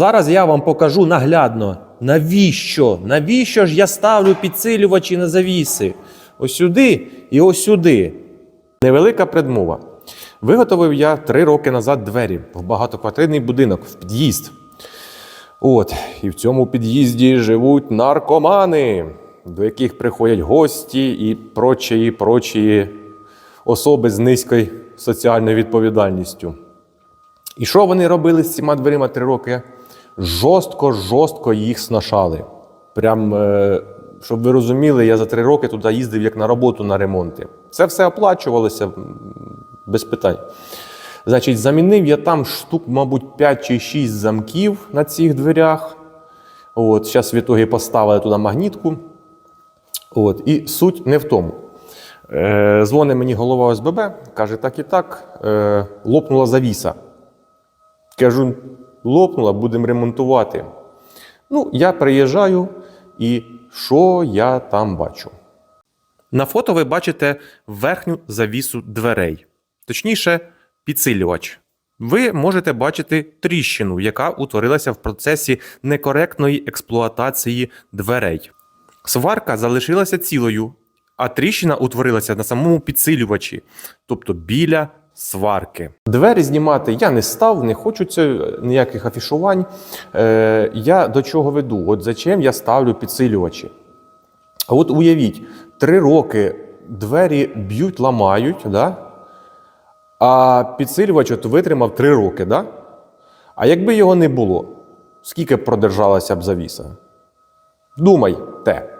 зараз я вам покажу наглядно, навіщо? Навіщо ж я ставлю підсилювачі на завіси? Ось сюди і ось сюди. Невелика предмова. Виготовив я три роки назад двері в багатоквартирний будинок, в під'їзд. От, і в цьому під'їзді живуть наркомани, до яких приходять гості і прочі, прочі особи з низькою соціальною відповідальністю. І що вони робили з цими дверима три роки? Жорстко, жорстко їх снашали. Прям, е, щоб ви розуміли, я за три роки туди їздив як на роботу на ремонти. Це все оплачувалося без питань. Значить, замінив я там штук, мабуть, 5 чи 6 замків на цих дверях. От, зараз в ітогі поставили туди магнітку. От, і суть не в тому. Е, дзвонить мені голова ОСББ, каже, так і так, е, лопнула завіса. Кажу, лопнула, будемо ремонтувати. Ну, я приїжджаю, і що я там бачу? На фото ви бачите верхню завісу дверей, точніше, підсилювач. Ви можете бачити тріщину, яка утворилася в процесі некоректної експлуатації дверей. Сварка залишилася цілою, а тріщина утворилася на самому підсилювачі, тобто біля сварки. Двері знімати я не став, не хочу це, ніяких афішувань. Е, я до чого веду? От зачем я ставлю підсилювачі? А от уявіть, три роки двері б'ють, ламають, да? а підсилювач от витримав три роки. Да? А якби його не було, скільки б продержалася б завіса? Думайте.